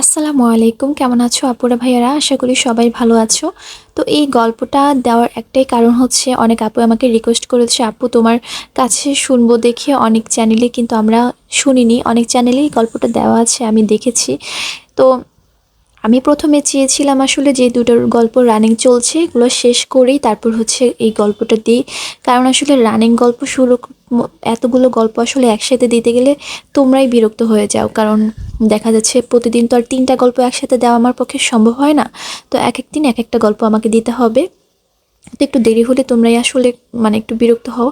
আসসালামু আলাইকুম। কেমন আছো আপুরা ভাইয়ারা? আশা করি সবাই ভালো আছো। তো এই গল্পটা দেওয়ার একটাই কারণ হচ্ছে, অনেক আপু আমাকে রিকোয়েস্ট করেছে, আপু, তোমার কাছে শুনব দেখে অনেক চ্যানেলে কিন্তু আমরা শুনিনি। অনেক চ্যানেলেই গল্পটা দেওয়া আছে, আমি দেখেছি। তো আমি প্রথমে চেয়েছিলাম আসলে যে দুটোর গল্প রানিং চলছে, এগুলো শেষ করেই তারপর হচ্ছে এই গল্পটা দিই। কারণ আসলে রানিং গল্প শুরু এতগুলো গল্প আসলে একসাথে দিতে গেলে তোমরাই বিরক্ত হয়ে যাও। কারণ দেখা যাচ্ছে প্রতিদিন তো আর তিনটা গল্প একসাথে দেওয়া আমার পক্ষে সম্ভব হয় না। তো এক একদিন এক একটা গল্প আমাকে দিতে হবে। তো একটু দেরি হলে তোমরাই আসলে মানে একটু বিরক্ত হও।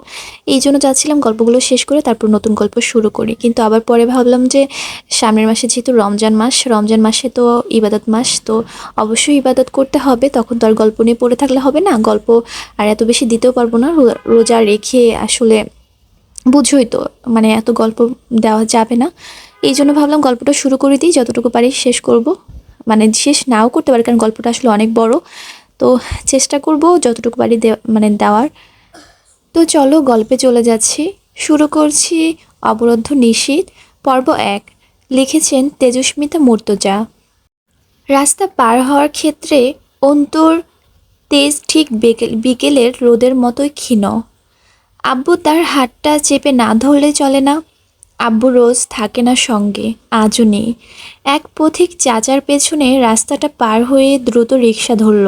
এই জন্য চাচ্ছিলাম গল্পগুলো শেষ করে তারপর নতুন গল্প শুরু করি। কিন্তু আবার পরে ভাবলাম যে সামনের মাসে যেহেতু রমজান মাস, রমজান মাসে তো ইবাদত মাস, তো অবশ্যই ইবাদত করতে হবে। তখন তো আর গল্প নিয়ে পড়ে থাকলে হবে না। গল্প আর এত বেশি দিতেও পারব না। রোজা রেখে আসলে বুঝোই তো মানে এত গল্প দেওয়া যাবে না। এই জন্য ভাবলাম গল্পটা শুরু করে দিই। যতটুকু পারি শেষ করব। মানে শেষ নাও করতে পারি, কারণ গল্পটা আসলে অনেক বড়। তো চেষ্টা করব যতটুকু পারি মানে দেওয়ার। তো চলো গল্পে চলে যাচ্ছি। শুরু করছি অবরুদ্ধ নিশীত পর্ব এক। লিখেছেন তেজস্মিতা মূর্তজা। রাস্তা পার হওয়ার ক্ষেত্রে অন্তর তেজ ঠিক বিকেল, বিকেলের রোদের মতোই ক্ষীণ। আব্বু তার হাতটা চেপে না ধরলে চলে না। আব্বু রোজ থাকে না সঙ্গে, আজও নেই। এক পথিক চাচার পেছনে রাস্তাটা পার হয়ে দ্রুত রিক্সা ধরল।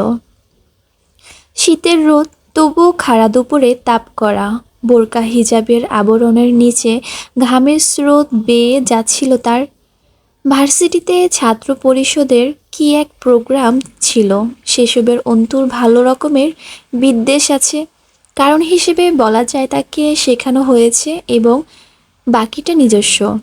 শীতের রোদ, তবুও খাড়া দুপুরে তাপ করা। বোরকা হিজাবের আবরণের নিচে ঘামের স্রোত বেয়ে যাচ্ছিল তার। ভার্সিটিতে ছাত্র পরিষদের কি এক প্রোগ্রাম ছিল? সেসবের অন্তুর ভালো রকমের বিদ্বেষ আছে। কারণ হিসেবে বলা যায় তাকে শেখানো হয়েছে এবং বাকিটা নিজস্ব।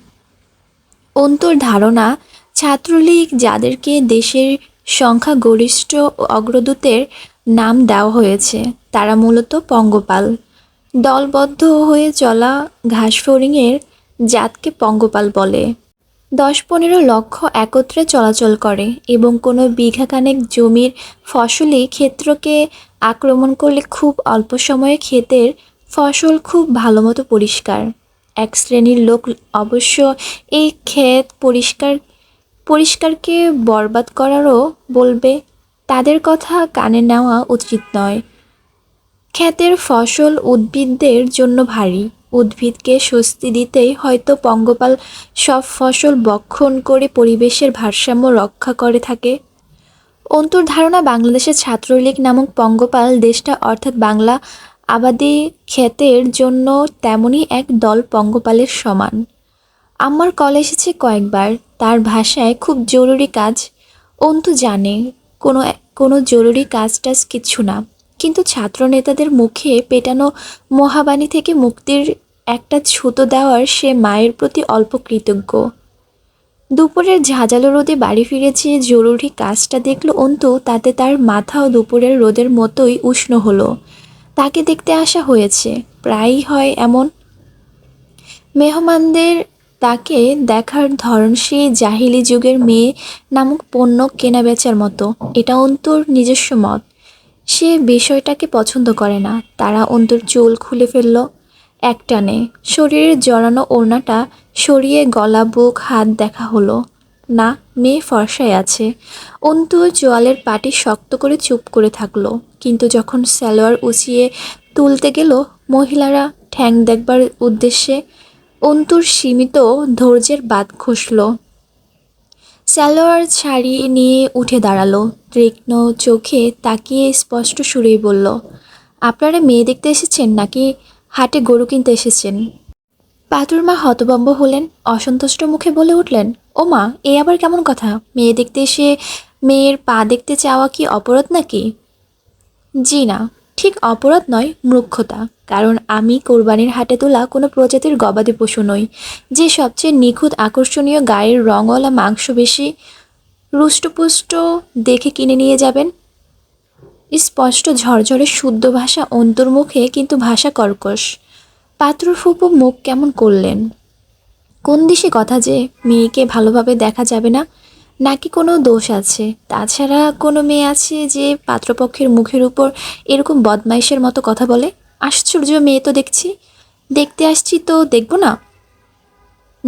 অন্তর ধারণা, ছাত্রলীগ যাদেরকে দেশের সংখ্যাগরিষ্ঠ অগ্রদূতের নাম দেওয়া হয়েছে। তারা মূলত পঙ্গপাল। দলবদ্ধ হয়ে চলা ঘাস ঘাসফড়িংয়ের জাতকে পঙ্গপাল বলে। দশ পনেরো লক্ষ একত্রে চলাচল করে এবং কোনো বিঘাখানেক জমির ফসলি ক্ষেত্রকে আক্রমণ করলে খুব অল্প সময়ে ক্ষেতের ফসল খুব ভালো মতো পরিষ্কার। এক শ্রেণির লোক অবশ্য এই ক্ষেত পরিষ্কার, পরিষ্কারকে বরবাদ করারও বলবে তাদের কথা কানে নেওয়া উচিত নয়। ক্ষেতের ফসল উদ্ভিদদের জন্য ভারী। উদ্ভিদকে স্বস্তি দিতেই হয়তো পঙ্গপাল সব ফসল বক্ষণ করে পরিবেশের ভারসাম্য রক্ষা করে থাকে। অন্তর ধারণা বাংলাদেশের ছাত্রলীগ নামক পঙ্গপাল দেশটা অর্থাৎ বাংলা আবাদি ক্ষেতের জন্য তেমনই এক দল পঙ্গপালের সমান। আমার কল এসেছে কয়েকবার। তার ভাষায় খুব জরুরি কাজ। অন্তু জানে। কোনো কোনো জরুরি কাজ টাজ কিচ্ছু না। কিন্তু ছাত্র নেতাদের মুখে পেটানো মহাবাণী থেকে মুক্তির একটা ছুতো দেওয়ার সে মায়ের প্রতি অল্প কৃতজ্ঞ। দুপুরের ঝাঁঝালো রোদে বাড়ি ফিরেছে জরুরি কাজটা দেখল অন্তু, তাতে তার মাথাও দুপুরের রোদের মতোই উষ্ণ হলো। তাকে দেখতে আসা হয়েছে, প্রায়ই হয় এমন। মেহমানদের তাকে দেখার ধরন সেই জাহিলি যুগের মেয়ে নামক পণ্য কেনা বেচার মতো। এটা অন্তর নিজস্ব মত। সে বিষয়টাকে পছন্দ করে না। তারা অন্তর চুল খুলে ফেলল। একটানে শরীরের জড়ানো ওড়নাটা সরিয়ে গলা, বুক, হাত দেখা হলো। না, মেয়ে ফর্সায় আছে। অন্তু জোয়ালের পাটি শক্ত করে চুপ করে থাকল। কিন্তু যখন সালোয়ার উঁচিয়ে তুলতে গেল, মহিলারা ঠ্যাং দেখবার উদ্দেশ্যে অন্তুর সীমিত ধৈর্যের বাদ খসল। সালোয়ার ছাড়িয়ে নিয়ে উঠে দাঁড়াল। তীক্ষ্ণ চোখে তাকিয়ে স্পষ্ট সুরেই বলল, আপনারা মেয়ে দেখতে এসেছেন নাকি হাটে গরু কিনতে এসেছেন? পাতুর মা হতবম্ব হলেন, অসন্তুষ্ট মুখে বলে উঠলেন, ও মা, এ আবার কেমন কথা? মেয়ে দেখতে এসে মেয়ের পা দেখতে চাওয়া কি অপরাধ নাকি? জি না। ঠিক অপরাধ নয়, মূর্খতা। কারণ আমি কোরবানির হাটে তোলা কোনো প্রজাতির গবাদি পশু নই, যে সবচেয়ে নিখুঁত, আকর্ষণীয় গায়ের রঙওয়ালা মাংস বেশি রুষ্টপুষ্ট দেখে কিনে নিয়ে যাবেন। স্পষ্ট ঝরঝরে শুদ্ধ ভাষা অন্তর্মুখে কিন্তু ভাষা কর্কশ। পাত্র ফুপু মুখ কেমন করলেন? কোন দিশে কথা যে মেয়েকে ভালোভাবে দেখা যাবে না নাকি কোনো দোষ আছে? তাছাড়া কোনো মেয়ে আছে যে পাত্রপক্ষের মুখের উপর এরকম বদমাইশের মতো কথা বলে? আশ্চর্য মেয়ে তো দেখছি। দেখতে আসছি তো দেখব না?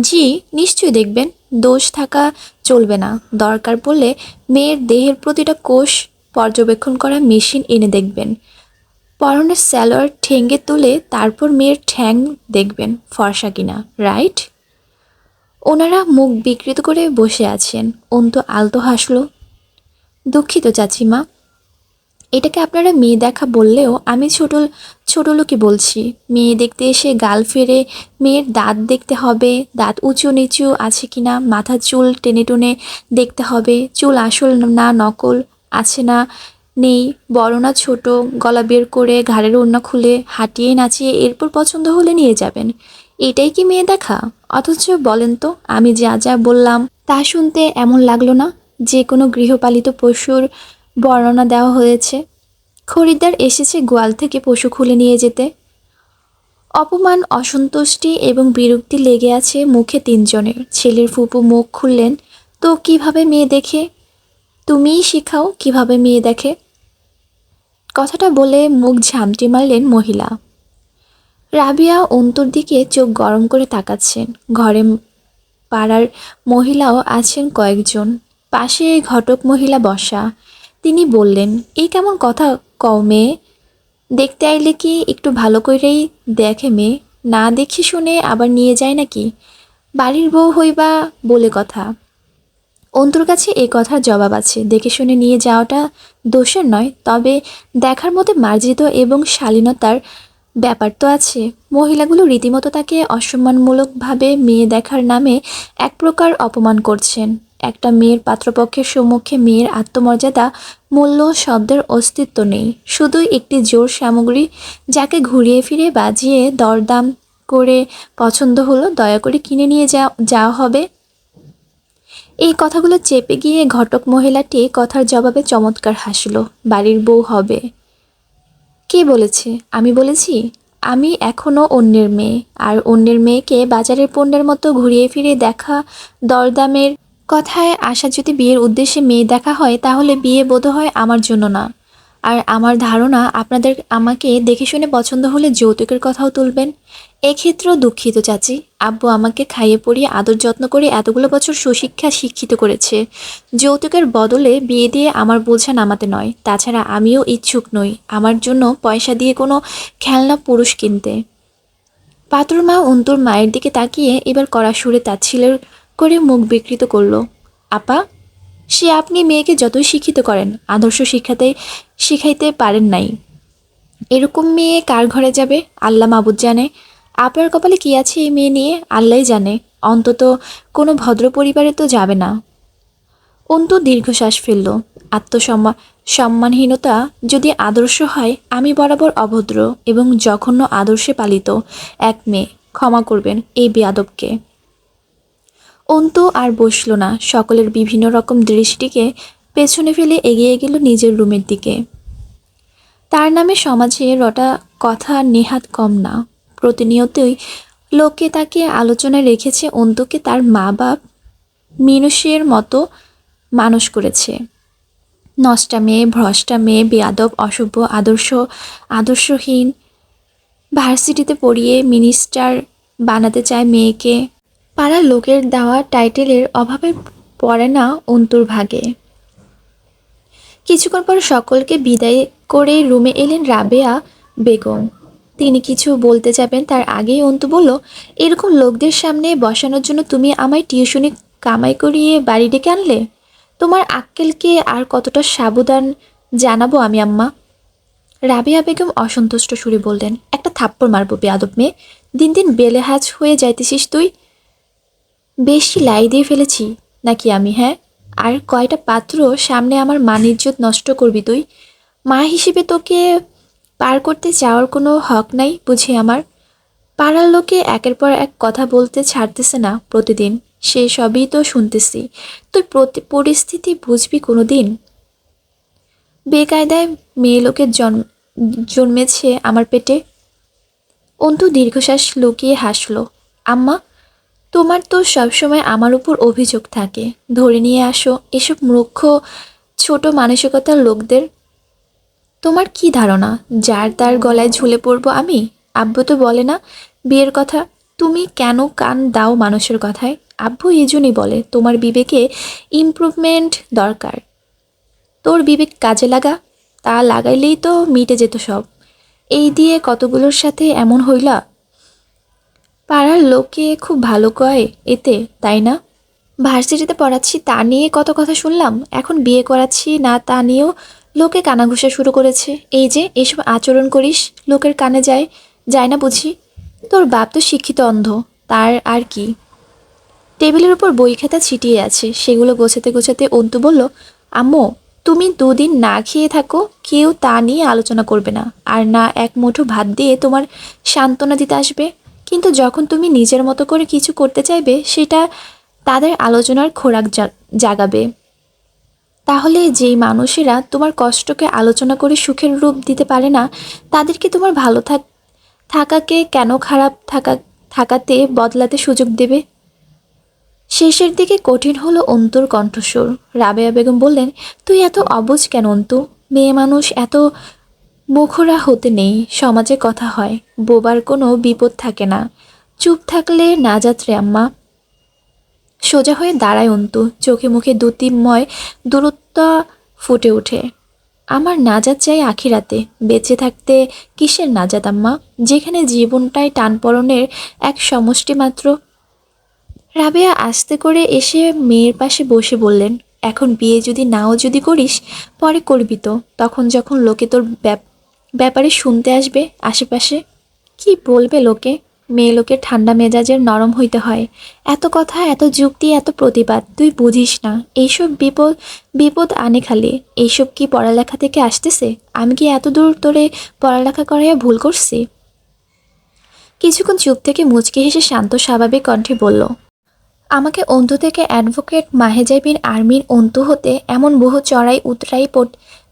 জি, নিশ্চয়ই দেখবেন। দোষ থাকা চলবে না। দরকার পড়লে মেয়ের দেহের প্রতিটা কোষ পর্যবেক্ষণ করা মেশিন এনে দেখবেন। পরনের স্যালোয়ার ঠেঙ্গে তুলে তারপর মেয়ের ঠ্যাং দেখবেন। ফর্সা কিনা, রাইট? ওনারা মুখ বিকৃত করে বসে আছেন। অন্তু আলতো হাসলো, দুঃখিত চাচিমা। এটাকে আপনারা মেয়ে দেখা বললেও আমি ছোট ছোট লোকই বলছি, মেয়ে দেখতে এসে গাল ফেরে মেয়ের দাঁত দেখতে হবে, দাঁত উঁচু নিচু আছে কি না মাথার চুল টেনে টুনে দেখতে হবে, চুল আসল না নকল আছে না নেই, বড় না ছোট, গলা বের করে ঘাড়ের ওড়না খুলে হাঁটিয়ে নাচিয়ে এরপর পছন্দ হলে নিয়ে যাবেন। এটাই কি মেয়ে দেখা? অথচ বলেন তো, আমি যা যা বললাম তা শুনতে এমন লাগল না যে কোনো গৃহপালিত পশুর বর্ণনা দেওয়া হয়েছে। খরিদ্দার এসেছে গোয়াল থেকে পশু খুলে নিয়ে যেতে। অপমান, অসন্তুষ্টি এবং বিরক্তি লেগে আছে মুখে তিনজনের। ছেলের ফুপু মুখ খুললেন, তো কীভাবে মেয়ে দেখে? তুমিই শিখাও কীভাবে মেয়ে দেখে? কথাটা বলে মুখ ঝামটি মারলেন মহিলা। রাবিয়া অন্তর দিকে চোখ গরম করে তাকাচ্ছেন। ঘরে পাড়ার মহিলাও আছেন কয়েকজন। পাশে ঘটক মহিলা বসা। তিনি বললেন এই কেমন কথা কও মেয়ে? দেখতে আইলে কি একটু ভালো করেই দেখে মেয়ে? না দেখি শুনে আবার নিয়ে যায় নাকি? বাড়ির বউ হইবা বলে কথা। অন্তর কাছে এই কথার জবাব আছে। দেখে শুনে নিয়ে যাওয়াটা দোষের নয়, তবে দেখার মধ্যে মার্জিত এবং শালীনতার ব্যাপার তো আছে। মহিলাগুলো রীতিমতো তাকে অসম্মানমূলকভাবে মেয়ে দেখার নামে এক প্রকার অপমান করছেন। একটা মেয়ের পাত্রপক্ষের সম্মুখে মেয়ের আত্মমর্যাদা, মূল্য শব্দের অস্তিত্ব নেই। শুধুই একটি জোর সামগ্রী যাকে ঘুরিয়ে ফিরে বাজিয়ে দরদাম করে পছন্দ হলো, দয়া করে কিনে নিয়ে যাওয়া হবে। এই কথাগুলো চেপে গিয়ে ঘটক মহিলাটি কথার জবাবে চমৎকার হাসলো। বাড়ির বউ হবে। কে বলেছে? আমি বলেছি, আমি এখনও অন্যের মেয়ে। আর অন্যের মেয়েকে বাজারের পণ্যের মতো ঘুরিয়ে ফিরে দেখা দরদামের কথায় আসা যদি বিয়ের উদ্দেশ্যে মেয়ে দেখা হয়, তাহলে বিয়ে বোধ হয় আমার জন্য না। আর আমার ধারণা আপনাদের আমাকে দেখে শুনে পছন্দ হলে যৌতুকের কথাও তুলবেন। এক্ষেত্রেও দুঃখিত চাচি। আব্বু আমাকে খাইয়ে পড়িয়ে আদর যত্ন করে এতগুলো বছর সুশিক্ষা শিক্ষিত করেছে। যৌতুকের বদলে বিয়ে দিয়ে আমার বোঝা নামাতে নয়। তাছাড়া আমিও ইচ্ছুক নই। আমার জন্য পয়সা দিয়ে কোনো খেলনা পুরুষ কিনতে। পাতুর মা অন্তুর মায়ের দিকে তাকিয়ে এবার কড়া সুরে তাচ্ছিলের করে মুখ বিকৃত করল। আপা সে আপনি মেয়েকে যতই শিক্ষিত করেন, আদর্শ শিক্ষাতে শিখাইতে পারেন নাই। এরকম মেয়ে কার ঘরে যাবে? আল্লাহ মাবুদ জানে। আপনার কপালে কি আছে এই মেয়ে নিয়ে? আল্লাহই জানে। অন্তত কোনো ভদ্র পরিবারে তো যাবে না। অন্তু দীর্ঘশ্বাস ফেলল। আত্মসম্মান সম্মানহীনতা যদি আদর্শ হয়, আমি বরাবর অভদ্র এবং জঘন্য আদর্শে পালিত এক মেয়ে। ক্ষমা করবেন এই বেয়াদবকে। অন্তু আর বসল না। সকলের বিভিন্ন রকম দৃষ্টিকে পেছনে ফেলে এগিয়ে গেল নিজের রুমের দিকে। তার নামে সমাজে রটা কথা নেহাত কম না। প্রতিনিয়তই লোকে তাকে আলোচনায় রেখেছে অন্তুকে তার মা বাপ মিনুষের মতো মানুষ করেছে। নষ্টা মেয়ে, ভ্রষ্টা মেয়ে, বেয়াদব, অসভ্য, আদর্শ, আদর্শহীন, ভার্সিটিতে পড়িয়ে মিনিস্টার বানাতে চায় মেয়েকে পাড়ার লোকের দেওয়া টাইটেলের অভাবে পড়ে না অন্তুর ভাগে। কিছুক্ষণ পর সকলকে বিদায় করে রুমে এলেন রাবেয়া বেগম। তিনি কিছু বলতে যাবেন, তার আগেই অন্তু বলল, এরকম লোকদের সামনে বসানোর জন্য তুমি আমায় টিউশনি কামাই করিয়ে বাড়ি ডেকে আনলে? তোমার আক্কেলকে আর কতটা সাবধান জানাব আমি, আম্মা? রাবেয়া বেগম অসন্তুষ্ট সুরে বললেন, একটা থাপ্পড় মারবো, বেয়াদব মেয়ে। দিন দিন বেলেহাজ হয়ে যাইতেছিস তুই। বেশি লাই দিয়ে ফেলেছি। নাকি আমি হ্যাঁ? আর কয়টা পাত্র সামনে আমার মান ইজ্জত নষ্ট করবি তুই? মা হিসেবে তোকে পার করতে যাওয়ার কোনো হক নাই বুঝি আমার। পাড়ার লোকে একের পর এক কথা বলতে ছাড়তেছে না প্রতিদিন। সে সবই তো শুনতেছি। তুই প্রতি পরিস্থিতি বুঝবি কোনো দিন বেকায়দায় মেয়ে লোকের জন্ম জন্মেছে আমার পেটে। অন্তু দীর্ঘশ্বাস লুকিয়ে হাসলো। আম্মা তোমার তো সবসময় আমার উপর অভিযোগ থাকে। ধরে নিয়ে আসো, এসব মূর্খ, ছোট মানসিকতার লোকদের। তোমার কি ধারণা? যার তার গলায় ঝুলে পড়ব আমি? আব্বু তো বলে না, বিয়ের কথা। তুমি কেন কান দাও মানুষের কথায়? আব্বু এই জন্যই বলে, তোমার বিবেকে ইমপ্রুভমেন্ট দরকার। তোর বিবেক কাজে লাগা, তা লাগাইলেই তো মিটে যেত সব। এই দিয়ে কতগুলোর সাথে এমন হইলা? পাড়ার লোকে খুব ভালো কয় এতে, তাই না? ভার্সিটিতে পড়াচ্ছি তা নিয়ে কত কথা শুনলাম, এখন বিয়ে করাচ্ছি না তা নিয়েও লোকে কানাঘুষা শুরু করেছে। এই যে, এসব আচরণ করিস, লোকের কানে যায় যায় না বুঝি? তোর বাপ তো শিক্ষিত অন্ধ, তার আর কি? টেবিলের উপর বই খাতা ছিটিয়ে আছে, সেগুলো গোছাতে গোছাতে অন্তু বলল, আম্মু, তুমি দুদিন না খেয়ে থাকো, কেউ তা নিয়ে আলোচনা করবে না, আর না এক মুঠো ভাত দিয়ে তোমার সান্ত্বনা দিতে আসবে। কিন্তু যখন তুমি নিজের মতো করে কিছু করতে চাইবে, সেটা তাদের আলোচনার খোরাক জাগাবে। তাহলে যেই মানুষেরা তোমার কষ্টকে আলোচনা করে সুখের রূপ দিতে পারে না, তাদেরকে তোমার ভালো থাক, থাকাকে কেন খারাপ থাকা, থাকাতে বদলাতে সুযোগ দেবে? শেষের দিকে কঠিন হলো অন্তুর কণ্ঠস্বর। রাবেয়া বেগম বললেন, তুই এত অবুঝ কেন অন্তু? মেয়ে মানুষ এত মুখরা হতে নেই, সমাজে কথা হয়, বোবার কোনো বিপদ থাকে না। চুপ থাকলে না যাত্রে আম্মা। সোজা হয়ে দাঁড়ায় অন্তু, চোখে মুখে দ্যুতিময় দূরত্ব ফুটে ওঠে। আমার নাজাত চাই আখিরাতে, বেঁচে থাকতে কিসের নাজাত আম্মা? যেখানে জীবনটাই টানপরনের এক সমষ্টি মাত্র। রাবেয়া আস্তে করে এসে মেয়ের পাশে বসে বললেন, এখন বিয়ে যদি নাও যদি করিস, পরে করবি তো। তখন যখন লোকে তোর ব্যাপ- ব্যাপারে শুনতে আসবে আশেপাশে? কি বলবে লোকে? মেয়ে লোকের ঠান্ডা মেজাজের নরম হইতে হয়। এত কথা, এত যুক্তি, এত প্রতিবাদ, তুই বুঝিস না। এইসব বিপদ বিপদ আনে খালি। এইসব কি পড়ালেখা থেকে আসতেছে? আমি কি এত দূর তোরে পড়ালেখা করাইয়া ভুল করছি? কিছুক্ষণ চুপ থেকে মুচকি হেসে শান্ত, স্বাভাবিক কণ্ঠে বলল, আমাকে অন্তু থেকে অ্যাডভোকেট মাহেজাই বিন আর্মির অন্তু হতে এমন বহু চড়াই উতরাই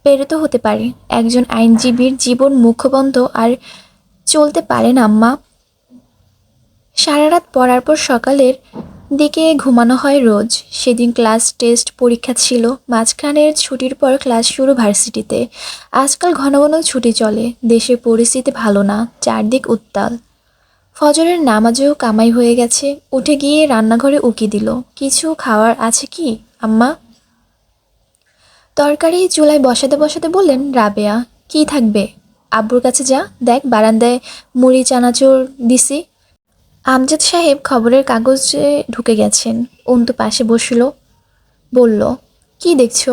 প্রেরিত হতে পারে। একজন আইনজীবীর জীবন মুখবন্ধ আর চলতে পারে না, আম্মা। সারা রাত পড়ার পর সকালের দিকে ঘুমানো হয় রোজ। সেদিন ক্লাস টেস্ট পরীক্ষা ছিল। মাঝখানের ছুটির পর ক্লাস শুরু ভার্সিটিতে। আজকাল ঘন ঘন ছুটি চলে। দেশের পরিস্থিতি ভালো না, চারদিক উত্তাল। ফজরের নামাজও কামাই হয়ে গেছে। উঠে গিয়ে রান্নাঘরে উকি দিল। কিছু খাওয়ার আছে কি, আম্মা? তরকারি চুলায় বসাতে বসাতে বললেন, রাবেয়া, কি থাকবে? আব্বুর কাছে যা, দেখ, বারান্দায় মুড়ি, চানাচুর দিছি। আমজাদ সাহেব খবরের কাগজে ঢুকে গেছেন। অন্তু পাশে বসল, বলল, কি দেখছ?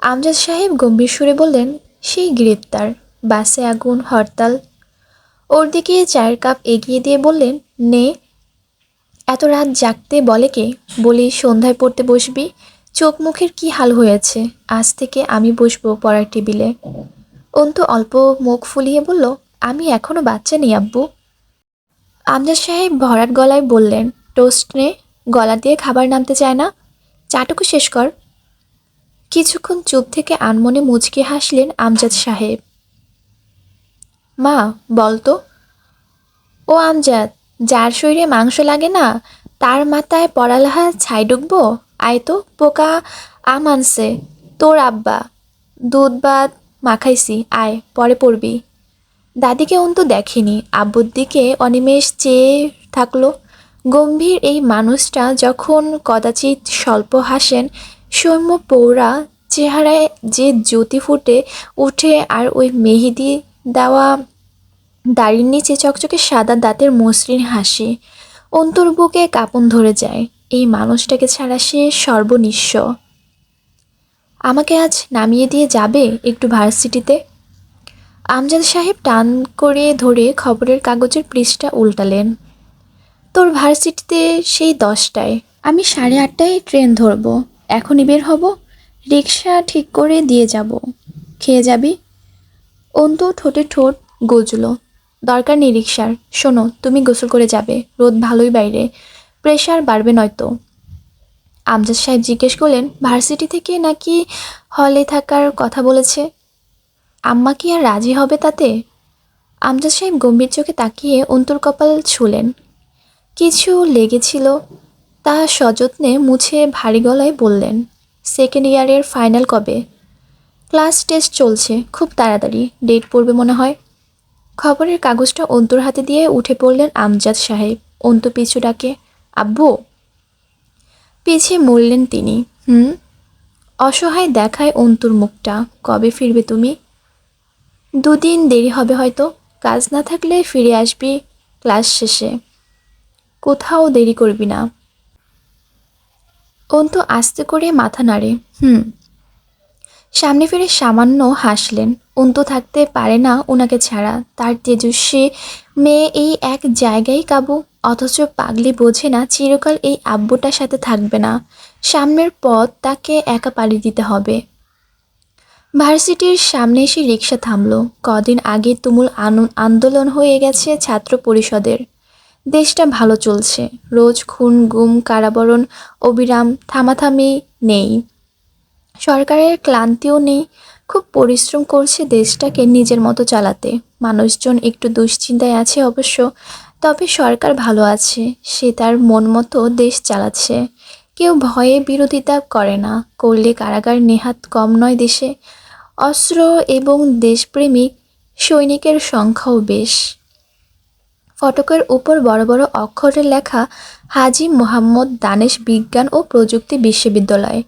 আমজাদ সাহেব গম্ভীর সুরে বললেন, সেই গ্রেপ্তার, বাসে আগুন, হরতাল। ওর দিকে চায়ের কাপ এগিয়ে দিয়ে বললেন, নে। এত রাত জাগতে বলে কে? বলি সন্ধ্যায় পড়তে বসবি? চোখ মুখের কি হাল হয়েছে? আজ থেকে আমি বসবো পড়ার টেবিলে। অন্তু অল্প মুখ ফুলিয়ে বলল, আমি এখনও বাচ্চা নেই, আব্বু। আমজাদ সাহেব ভরাট গলায় বললেন, টোস্ট নে, গলা দিয়ে খাবার নামতে চায় না। চাটুকু শেষ কর। কিছুক্ষণ চুপ থেকে আনমনে মুচকে হাসলেন আমজাদ সাহেব। মা বলতো ও আমজাদ, যার শরীরে মাংস লাগে না, তার মাথায় পড়ালেখা ছাই ডুববো? আয় তো পোকা, আম আনছে, তোর আব্বা, দুধ ভাত মাখাইছি, আয়, পরে পড়বি। দাদিকে অন্তু দেখেনি, আব্বুর দিকে অনিমেষ চেয়ে থাকল। গম্ভীর এই মানুষটা যখন কদাচিৎ স্বল্প হাসেন, সৌম্য পৌরা চেহারায় যে জ্যোতি ফুটে উঠে আর ওই মেহেদি দেওয়া দাড়ির নিচে চকচকে সাদা দাঁতের মসৃণ হাসি অন্তর বুকে কাঁপন ধরে যায়। এই মানুষটাকে ছাড়া সে সর্বনিঃস্ব। আমাকে আজ নামিয়ে দিয়ে যাবে একটু ভার্সিটিতে? আমজাদ সাহেব টান করে ধরে খবরের কাগজের পৃষ্ঠা উল্টালেন। তোর ভার্সিটিতে সেই দশটায়। আমি সাড়ে আটটায় ট্রেন ধরবো। এখনই বের হব। রিক্সা ঠিক করে দিয়ে যাব। খেয়ে যাবি? অন্তু ঠোঁটে ঠোঁট গজলো। দরকার নেই রিক্সার। শোনো, তুমি গোসল করে যাবে। রোদ ভালোই বাইরে। প্রেশার বাড়বে নয়তো। আমজাদ সাহেব জিজ্ঞেস করলেন ভার্সিটি থেকে নাকি হলে থাকার কথা বলেছে? আম্মা কি আর রাজি হবে তাতে? আমজাদ সাহেব গম্ভীর চোখে তাকিয়ে অন্তর কপাল ছুলেন। কিছু লেগেছিল তা সযত্নে মুছে ভারী গলায় বললেন সেকেন্ড ইয়ারের ফাইনাল কবে? ক্লাস টেস্ট চলছে, খুব তাড়াতাড়ি ডেট পড়বে মনে হয়। খবরের কাগজটা অন্তর হাতে দিয়ে উঠে পড়লেন আমজাদ সাহেব। অন্তু পিছু ডাকে আব্বু? পিছিয়ে মরলেন তিনি। হুম? অসহায় দেখায় অন্তুর মুখটা। কবে ফিরবে তুমি? দুদিন দেরি হবে হয়তো। কাজ না থাকলে ফিরে আসবি ক্লাস শেষে। কোথাও দেরি করবি না। অন্তু আস্তে করে মাথা নাড়ে। হুম। সামনে ফিরে সামান্য হাসলেন। অন্তু থাকতে পারে না ওনাকে ছাড়া। তার তেজস্বী মেয়ে এই এক জায়গায় কাবু। অথচ পাগলি বোঝে না চিরকাল এই আব্বুটার সাথে থাকবে না। সামনের পথ তাকে একা পাড়ি দিতে হবে। ভার্সিটির সামনে এসে রিক্সা থামলো। কদিন আগে তুমুল আনু- আন্দোলন হয়ে গেছে ছাত্র পরিষদের। দেশটা ভালো চলছে। রোজ খুন, গুম, কারাবরণ, অবিরাম, থামাথামি নেই। সরকারের ক্লান্তিও নেই। খুব পরিশ্রম করছে দেশটাকে নিজের মতো চালাতে। মানুষজন একটু দুশ্চিন্তায় আছে অবশ্য। তবে সরকার ভালো আছে, সে তার মন মতো দেশ চালাচ্ছে। কেউ ভয়ে বিরোধিতা করে না, করলে কারাগার নেহাত কম নয় দেশে। অস্ত্র এবং দেশপ্রেমিক সৈনিকের সংখ্যাও বেশ। ফটকের উপর বড় বড় অক্ষরে লেখা হাজি মোহাম্মদ দানেশ বিজ্ঞান ও প্রযুক্তি বিশ্ববিদ্যালয়।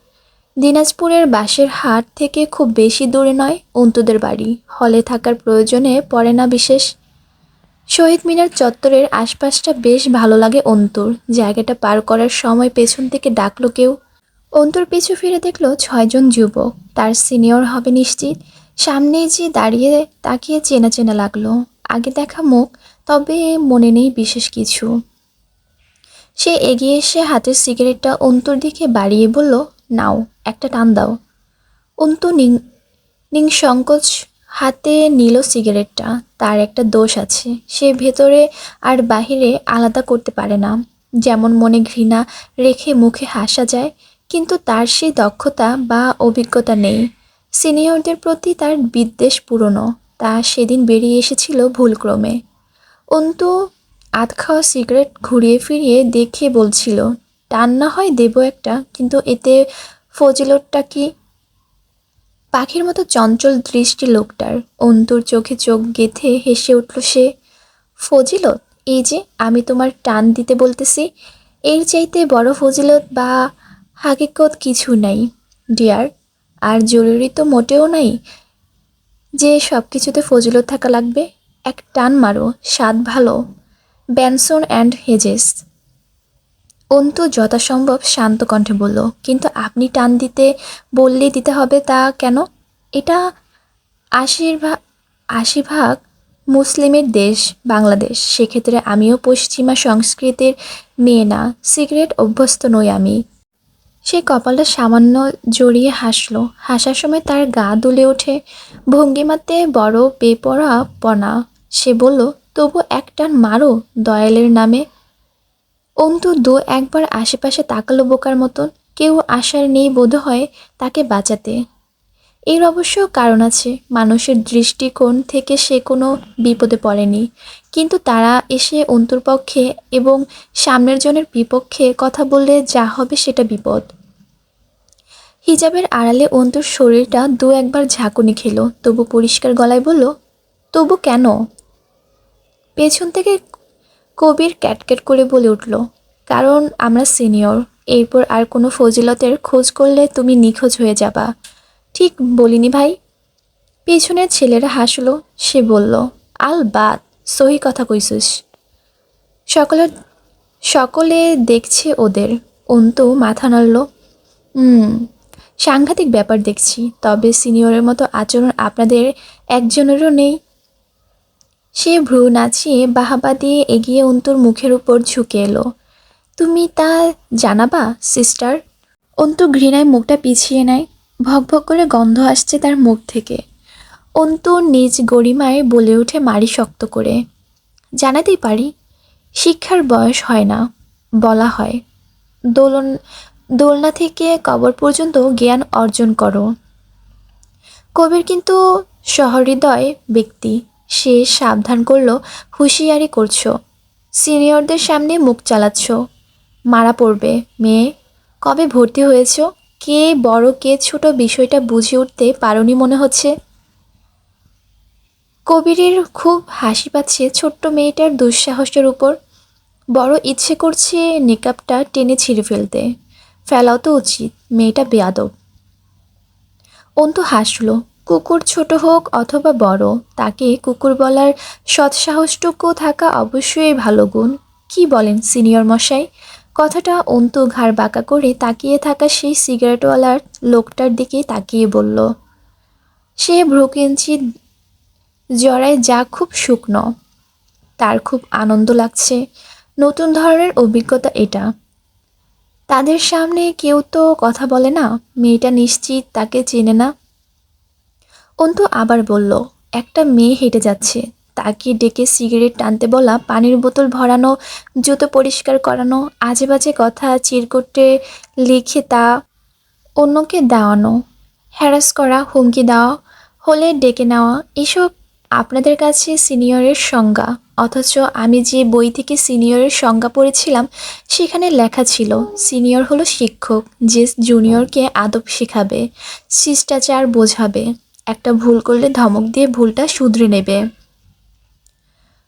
দিনাজপুরের বাঁশের হাট থেকে খুব বেশি দূরে নয়, অন্তুদের বাড়ি। হলে থাকার প্রয়োজনে পড়ে না বিশেষ। শহীদ মিনার চত্বরের আশপাশটা বেশ ভালো লাগে অন্তুর। জায়গাটা পার করার সময় পেছন থেকে ডাকলো কেউ। অন্তুর পিছু ফিরে দেখল ছয়জন যুবক। তার সিনিয়র হবে নিশ্চিত। সামনে যে দাঁড়িয়ে তাকিয়ে চেনা চেনা লাগল। আগে দেখা মুখ, তবে মনে নেই বিশেষ কিছু। সে এগিয়ে এসে হাতের সিগারেটটা অন্তুর দিকে বাড়িয়ে বলল, নাও, একটা টান দাও। অন্তু নিং- নিঃসংকোচ হাতে নিল সিগারেটটা, তার একটা দোষ আছে। সে ভেতরে আর বাহিরে আলাদা করতে পারে না। যেমন মনে ঘৃণা রেখে মুখে হাসা যায়, কিন্তু তার সেই দক্ষতা বা অভিজ্ঞতা নেই। সিনিয়রদের প্রতি তার বিদ্বেষ পুরনো, তা সেদিন বেরিয়ে এসেছিল ভুলক্রমে। অন্তু আধ খাওয়া সিগারেট ঘুরিয়ে ফিরিয়ে দেখে বলছিল, টান না হয় দেব একটা, কিন্তু এতে ফজিলতটা কি পাখির মতো চঞ্চল দৃষ্টি লোকটার। অন্তুর চোখে চোখ গেথে হেসে উঠল সে, ফজিলত, এই যে আমি তোমার টান দিতে বলতেছি, এর চাইতে বড় ফজিলত বা হাকিকত কিছু নাই। ডিয়ার, আর জরুরি তো মোটেও নাই। যে সব কিছুতে ফজিলত থাকা লাগবে, এক টান মারো, স্বাদ ভালো। ব্যানসন অ্যান্ড হেজেস অন্তু যথাসম্ভব শান্ত কণ্ঠে বলল, কিন্তু আপনি টান দিতে বললেই দিতে হবে তা কেন? এটা আশির ভাগ আশি ভাগ মুসলিমের দেশ, বাংলাদেশ। সেক্ষেত্রে আমিও পশ্চিমা সংস্কৃতির মেয়ে না, সিগারেট অভ্যস্ত নই আমি। সে কপালটা সামান্য জড়িয়ে হাসলো। হাসার সময় তার গা দুলে ওঠে। ভঙ্গিমাতে বড় বেপরা পনা সে বলল, তবু একটা মারো দয়ালের নামে। অন্তু দু একবার আশেপাশে তাকালো বোকার মতন, কেউ আশার নেই বোধ হয় তাকে বাঁচাতে। এর অবশ্য কারণ আছে, মানুষের দৃষ্টিকোণ থেকে সে কোনো বিপদে পড়েনি। কিন্তু তারা এসে অন্তুর পক্ষে এবং সামনের জনের বিপক্ষে কথা বললে যা হবে সেটা বিপদ। হিজাবের আড়ালে অন্তুর শরীরটা দু একবার ঝাঁকুনি খেলো, তবু পরিষ্কার গলায় বলল, তবু কেন? পেছন থেকে কবির ক্যাটক্যাট করে বলে উঠল, কারণ আমরা সিনিয়র, এরপর আর কোনো ফজিলতের খোঁজ করলে তুমি নিখোঁজ হয়ে যাবা। ঠিক বলিনি ভাই? পেছনের ছেলেরা হাসলো, সে বলল আল বাদ সহি কথা কইসুস। সকলে সকলে দেখছে ওদের। অন্তু মাথা নাড়ল হুম সাংঘাতিক ব্যাপার দেখছি, তবে সিনিয়রের মতো আচরণ আপনাদের একজনেরও নেই। সে ভ্রু নাচিয়ে বাহাবা দিয়ে এগিয়ে অন্তুর মুখের উপর ঝুঁকে এলো। তুমি তা জানাবা, সিস্টার? অন্তু ঘৃণায় মুখটা পিছিয়ে নেয়। ভকভক করে গন্ধ আসছে তার মুখ থেকে। অন্তু নিজ গরিমায় বলে ওঠে মারি শক্ত করে। জানাতেই পারি, শিক্ষার বয়স হয় না, বলা হয়। দোলন, দোলনা থেকে কবর পর্যন্ত জ্ঞান অর্জন করো। কবির কিন্তু সহৃদয় ব্যক্তি সে সাবধান করল, হুঁশিয়ারি করছ। সিনিয়রদের সামনে মুখ চালাচ্ছ। মারা পড়বে, মেয়ে। কবে ভর্তি হয়েছ? কে বড়, কে ছোট বিষয়টা বুঝে উঠতে পারোনি মনে হচ্ছে। কবিরের খুব হাসি পাচ্ছে ছোট্ট মেয়েটার দুঃসাহসের উপর। বড় ইচ্ছে করছে নিকাবটা টেনে ছিঁড়ে ফেলতে। ফেলাও তো উচিত, মেয়েটা বেয়াদব। অন্তু হাসলো। কুকুর ছোট হোক অথবা বড়, তাকে কুকুর বলার সৎসাহসটুকু থাকা অবশ্যই ভালো গুণ। কি বলেন সিনিয়র মশাই? কথাটা অন্তু ঘাড় বাঁকা করে তাকিয়ে থাকা সেই সিগারেটওয়ালার লোকটার দিকে তাকিয়ে বলল, সে ভ্রুকিঞ্চি জড়ায় যা খুব শুকনো। তার খুব আনন্দ লাগছে। নতুন ধরনের অভিজ্ঞতা এটা। তাদের সামনে কেউ তো কথা বলে না। মেয়েটা নিশ্চিত তাকে চেনে না। অন্তু আবার বলল, একটা মেয়ে হেঁটে যাচ্ছে। তাকে ডেকে সিগারেট টানতে বলা, পানির বোতল ভরানো, জুতো পরিষ্কার করানো আজে বাজে কথা চিরকুটে লিখে তা অন্যকে দেওয়ানো, হ্যারাস করা, হুমকি দেওয়া, হলে ডেকে নেওয়া, এসব আপনাদের কাছে সিনিয়রের সংজ্ঞা। অথচ আমি যে বই থেকে সিনিয়রের সংজ্ঞা পড়েছিলাম, সেখানে লেখা ছিল, সিনিয়র হলো শিক্ষক, যে জুনিয়রকে আদব শেখাবে, শিষ্টাচার বোঝাবে। একটা ভুল করলে ধমক দিয়ে ভুলটা শুধরে নেবে।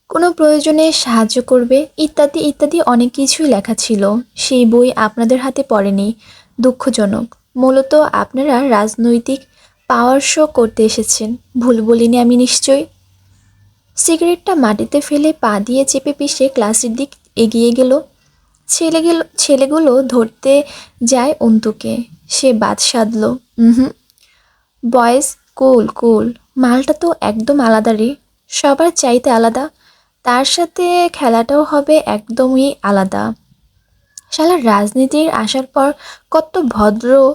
কোনো প্রয়োজনে সাহায্য করবে, ইত্যাদি ইত্যাদি অনেক কিছুই লেখা ছিল। সেই বই আপনাদের হাতে পড়েনি। দুঃখজনক। মূলত আপনারা রাজনৈতিক পাওয়ার শো করতে এসেছেন। ভুল বলিনি আমি নিশ্চয়ই। সিগারেটটা মাটিতে ফেলে পা দিয়ে চেপে পিষে ক্লাসের দিক এগিয়ে গেল। ছেলেগুলো ছেলেগুলো ধরতে যায় অন্তুকে। সে বাদ সাধল। হুম। বয়েজ কুল কুল মালটা তো একদম আলাদা রে। সবার চাইতে আলাদা। তার সাথে খেলাটাও হবে একদমই আলাদা। শালার রাজনীতির আসার পর কত ভদ্র,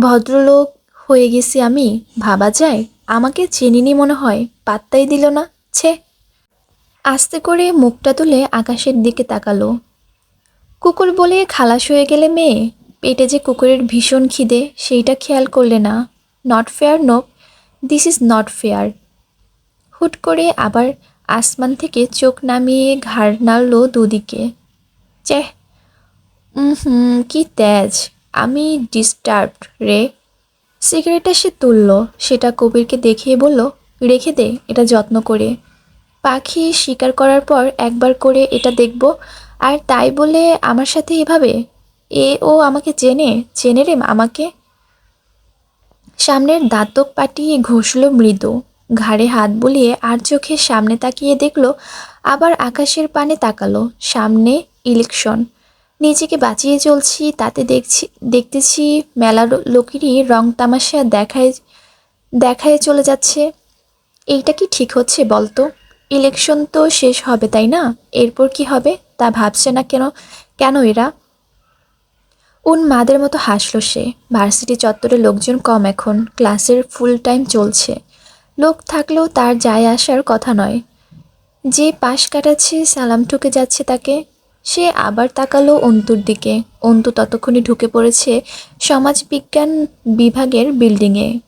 ভদ্রলোক হয়ে গেছি আমি। ভাবা যায়? আমাকে চেনিনি মনে হয়? পাত্তাই দিল না? ছে। আস্তে করে মুখটা তুলে আকাশের দিকে তাকালো। কুকুর বলে খালাস হয়ে গেলে মেয়ে? পেটে যে কুকুরের ভীষণ খিদে, সেইটা খেয়াল করলে না। Not fair nope this is not fair হুট করে আবার আসমান থেকে চোখ নামিয়ে ঘাড় নাড়ল দুদিকে। চেহ হুম কি তেজ! আমি ডিস্টার্বড রে। সিগারেটটা সে তুলল, সেটা কবিরকে দেখিয়ে বলল, রেখে দে, এটা যত্ন করে। পাখি শিকার করার পর একবার করে এটা দেখব, আর তাই বলে আমার সাথে এভাবে? এ ও আমাকে চেনে? চেনে রে আমাকে? সামনের দাঁতক পাটিয়ে ঘষল মৃদু। ঘাড়ে হাত বুলিয়ে আর চোখের সামনে তাকিয়ে দেখল, আবার আকাশের পানে তাকালো। সামনে ইলেকশন। নিজেকে বাঁচিয়ে চলছি, তাতে দেখছি, দেখতেছি মেলা লোকেরই রং তামাশা দেখায় দেখায় চলে যাচ্ছে। এইটা কি ঠিক হচ্ছে বলতো? ইলেকশন তো শেষ হবে, তাই না? এরপর কি হবে? তা ভাবছে না কেন কেন এরা? উন্মাদের মতো হাসলো সে। ভার্সিটি চত্বরে লোকজন কম এখন। ক্লাসের ফুল টাইম চলছে। লোক থাকলেও তার যায় আসার কথা নয়। যে পাশ কাটাচ্ছে, সালাম ঠুকে যাচ্ছে তাকে। সে আবার তাকালো অন্তুর দিকে। অন্তু ততক্ষণে ঢুকে পড়েছে সমাজবিজ্ঞান বিভাগের বিল্ডিংয়ে।